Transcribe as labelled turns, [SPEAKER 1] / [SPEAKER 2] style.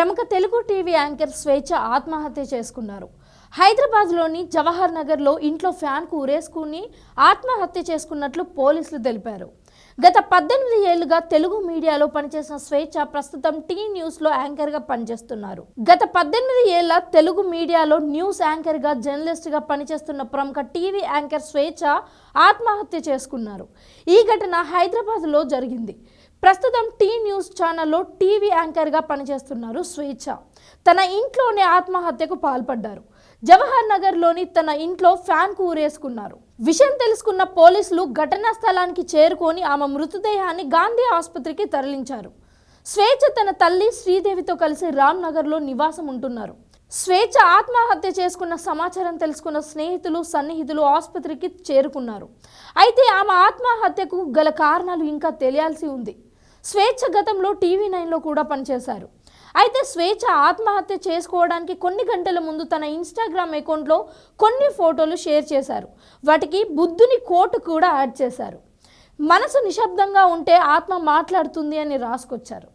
[SPEAKER 1] ప్రముఖ Telugu TV anchor స్వేచ్ఛ ఆత్మహత్య చేసుకున్నారు హైదరాబాద్లోని జవహర్ నగర్లో ఇంట్లో ఫ్యాన్కు ఉరేసుకుని ఆత్మహత్య చేసుకున్నట్లు పోలీసులు తెలిపారు గత పద్దెనిమిది ఏళ్లుగా తెలుగు మీడియాలో పనిచేసిన స్వేచ్ఛ ప్రస్తుతం టీ న్యూస్లో యాంకర్గా పనిచేస్తున్నారు గత పద్దెనిమిది ఏళ్ల తెలుగు మీడియాలో న్యూస్ యాంకర్గా జర్నలిస్ట్గా పనిచేస్తున్న ప్రముఖ టీవీ యాంకర్ స్వేచ్ఛ ఆత్మహత్య చేసుకున్నారు ఈ ఘటన హైదరాబాద్లో జరిగింది ప్రస్తుతం టీ న్యూస్ ఛానల్లో టీవీ యాంకర్గా పనిచేస్తున్నారు స్వేచ్ఛ తన ఇంట్లోనే ఆత్మహత్యకు పాల్పడ్డారు జవహర్ నగర్లోని తన ఇంట్లో కు ఊరేసుకున్నారు విషయం తెలుసుకున్న పోలీసులు ఘటనా స్థలానికి చేరుకొని ఆమె మృతదేహాన్ని గాంధీ ఆసుపత్రికి తరలించారు స్వేచ్ఛ తన తల్లి శ్రీదేవితో కలిసి రామ్ నగర్లో నివాసం ఉంటున్నారు స్వేచ్ఛ ఆత్మహత్య చేసుకున్న సమాచారం తెలుసుకున్న స్నేహితులు సన్నిహితులు ఆసుపత్రికి చేరుకున్నారు అయితే ఆమె ఆత్మహత్యకు గల కారణాలు ఇంకా తెలియాల్సి ఉంది స్వేచ్ఛ గతంలో టీవీ నైన్లో కూడా పనిచేశారు అయితే స్వేచ్ఛ ఆత్మహత్య చేసుకోవడానికి కొన్ని గంటల ముందు తన ఇన్స్టాగ్రామ్ అకౌంట్లో కొన్ని ఫోటోలు షేర్ చేశారు వాటికి బుద్ధుని కోటు కూడా యాడ్ చేశారు మనసు నిశ్శబ్దంగా ఉంటే ఆత్మ మాట్లాడుతుంది అని రాసుకొచ్చారు